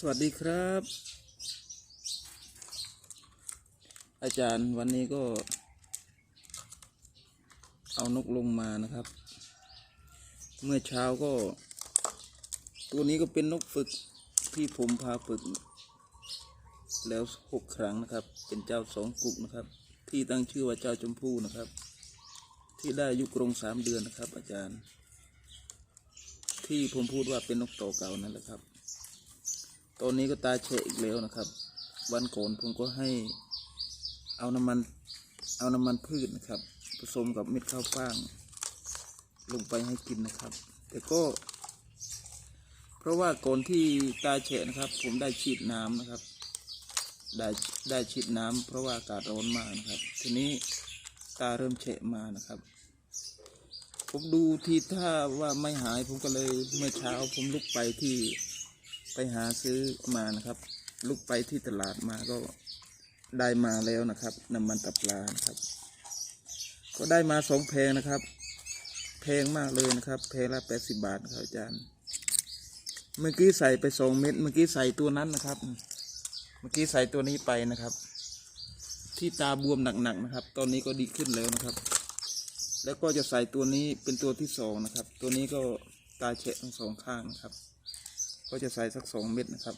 สวัสดีครับ อาจารย์วันนี้ก็ เอานกลงมานะครับ เมื่อเช้าก็ ตัวนี้ก็เป็นนกฝึกที่ผมพาฝึก แล้วหกครั้งนะครับ เป็นเจ้าสองกุกนะครับ ที่ตั้งชื่อว่าเจ้าชมพู่นะครับ ที่ได้ยุกรงสามเดือนนะครับ อาจารย์ ที่ผมพูดว่าเป็นนกโตเก่านั่นแหละครับ ตอนนี้ก็ตาเฉะอีกแล้วนะครับ วันก่อนผมก็ให้เอาน้ำมันเอาน้ำมันพืชนะครับ ผสมกับเม็ดข้าวฟ่าง ลงไปให้กินนะครับ แต่ก็ เพราะว่าก่อนที่ตาเฉะนะครับ ผมได้ฉีดน้ำนะครับ ได้ได้ฉีดน้ำเพราะว่าอากาศร้อนมากนะครับ ทีนี้ตาเริ่มเฉะมานะครับผมดูทีท่าว่าไม่หายผมก็เลยเมื่อเช้าผมลุกไปที่ ไปหาซื้อมานะครับลุกไปที่ตลาดมาก็ได้มาแล้วนะครับน้ำมันตับปลานะครับ ก็ได้มาสองแพงนะครับ แพงมากเลยนะครับ แพงละแปดสิบบาทครับอาจารย์ เมื่อกี้ใส่ไปสองเม็ดเมื่อกี้ใส่ตัวนั้นนะครับ เมื่อกี้ใส่ตัวนี้ไปนะครับ ที่ตาบวมหนักๆนะครับ ตอนนี้ก็ดีขึ้นแล้วนะครับ แล้วก็จะใส่ตัวนี้เป็นตัวที่สองนะครับ ตัวนี้ก็ตาเฉะทั้งสองข้างนะครับ ก็จะใส่สักสองเม็ดนะครับ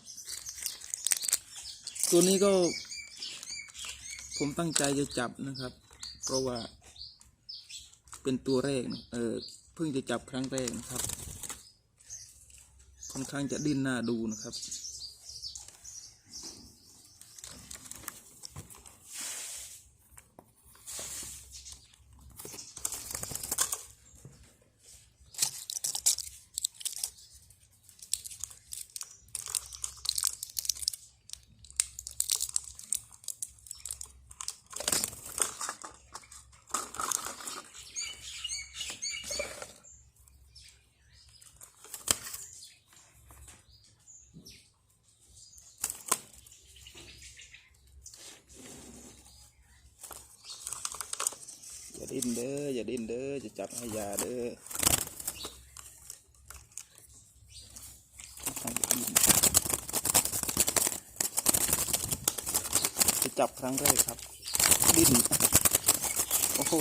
ตัวนี้ก็ ผมตั้งใจจะจับนะครับ เพราะว่า เป็นตัวแรกนะเออเพิ่งจะจับครั้งแรกนะครับ ค่อนข้างจะดิ้นหน้าดูนะครับ ดิ้นเด้ออย่าดิ้นเด้อจะจับให้ยาเด้อจะจับครั้งแรกครับ ดิ้นโอ้โห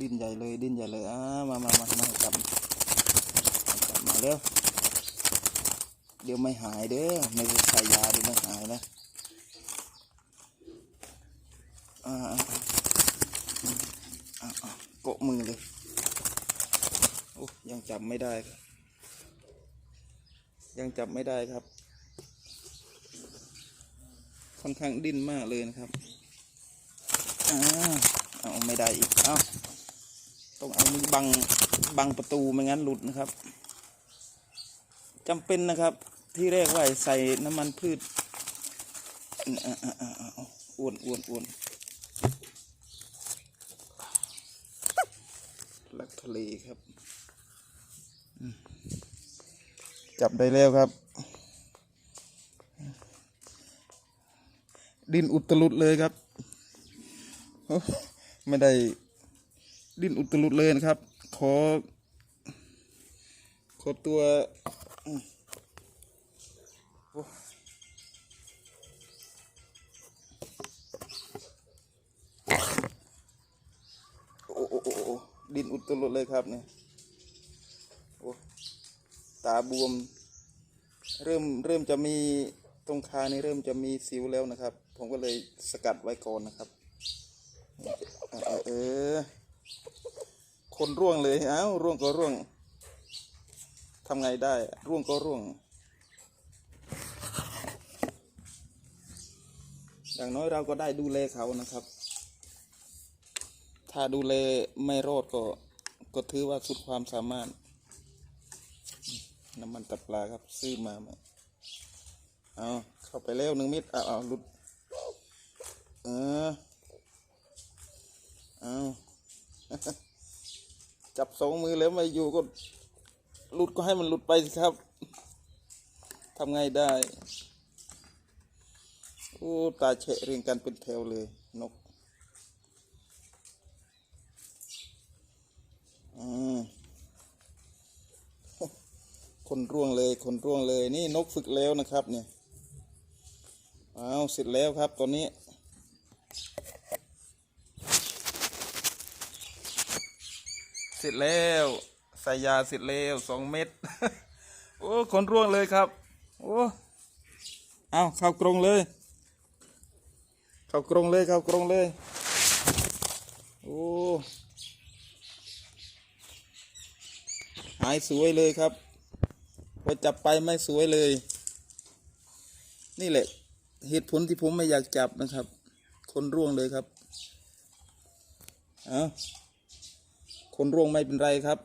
ดิ้นใหญ่เลยดิ้นใหญ่เลยอ่ามามามามาจับจับมาเร็วเดี๋ยวไม่หายเด้อไม่ใส่ยาเดี๋ยวไม่หายนะ อ่าอ่าอ่าอ่าเกาะมือเลยโอ้ยังจับไม่ได้ครับ ยังจับไม่ได้ครับ ค่อนข้างดิ้นมากเลยนะครับอ่าเอาไม่ได้อีกเอาต้องเอามือบังบังประตูไม่งั้นหลุดนะครับจำเป็นนะครับที่แรกว่าใส่น้ำมันพืชอ่าอ่าอ่าอ่าอ้วนอ้วนอ้วน ลักทะเลครับ จับได้แล้วครับ ดินอุตลุดเลยครับ ไม่ได้ดินอุตลุดเลยนะครับ ขอ ขอตัว ตลุดเลยครับเนี่ยโอ้ตาบวม เริ่มเริ่มจะมีตรงคานี่เริ่มจะมีสิวแล้วนะครับ ผมก็เลยสกัดไว้ก่อนนะครับ เออเออคนร่วงเลยเอ้าร่วงก็ร่วงทำไงได้ ร่วงก็ร่วง อย่างน้อยเราก็ได้ดูแลเขานะครับ ถ้าดูแลไม่รอดก็ ก็ถือว่าสุดความสามารถ น้ำมันตัดปลาครับ ซื้อมามาเอาเข้าไปแล้วหนึ่งเม็ดเอาเอาหลุด เออเอาจับสองมือแล้วม่อยู่ก็หลุดก็ให้มันหลุดไปสิครับทำไงได้ โอ้ ตาเฉะเรียงกันเป็นแถวเลย นก คนร่วงเลยคนร่วงเลยนี่นกฝึกแล้วนะครับเนี่ยอ้าวเสร็จแล้วครับตอนนี้ เสร็จแล้วใส่ยาเสร็จแล้วสองเม็ดโอ้คนร่วงเลยครับ โอ้เอาเข้ากรงเลย เข้ากรงเลยเข้ากรงเลยโอ้หายสวยเลยครับ พอจับไปไม่สวยเลย นี่แหละ เหตุผลที่ผมไม่อยากจับนะครับ คนร่วงเลยครับเอาคนร่วงไม่เป็นไรครับ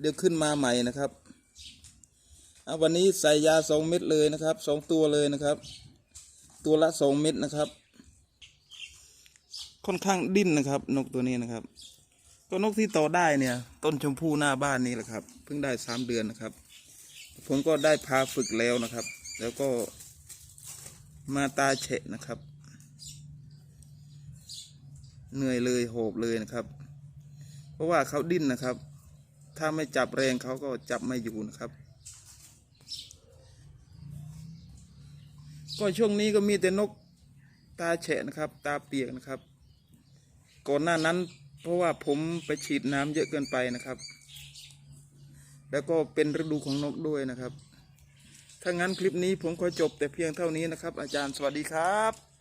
เดี๋ยวขึ้นมาใหม่นะครับเอาวันนี้ใส่ยาสองเม็ดเลยนะครับสองตัวเลยนะครับ ตัวละสองเม็ดนะครับ ค่อนข้างดิ้นนะครับ นกตัวนี้นะครับ ก็นกที่โตได้เนี่ย ต้นชมพู่หน้าบ้านนี่แหละครับ เพิ่งได้สามเดือนนะครับ ผมก็ได้พาฝึกแล้วนะครับ แล้วก็มาตาเฉะนะครับ เหนื่อยเลยโหบเลยนะครับ เพราะว่าเขาดิ้นนะครับ ถ้าไม่จับแรงเขาก็จับไม่อยู่นะครับ ก็ช่วงนี้ก็มีแต่นกตาแฉะนะครับ ตาเปียกนะครับ ก่อนหน้านั้น เพราะว่าผมไปฉีดน้ำเยอะเกินไปนะครับ แล้วก็เป็นฤดูของนกด้วยนะครับ ถ้างั้นคลิปนี้ผมขอจบแต่เพียงเท่านี้นะครับ อาจารย์สวัสดีครับ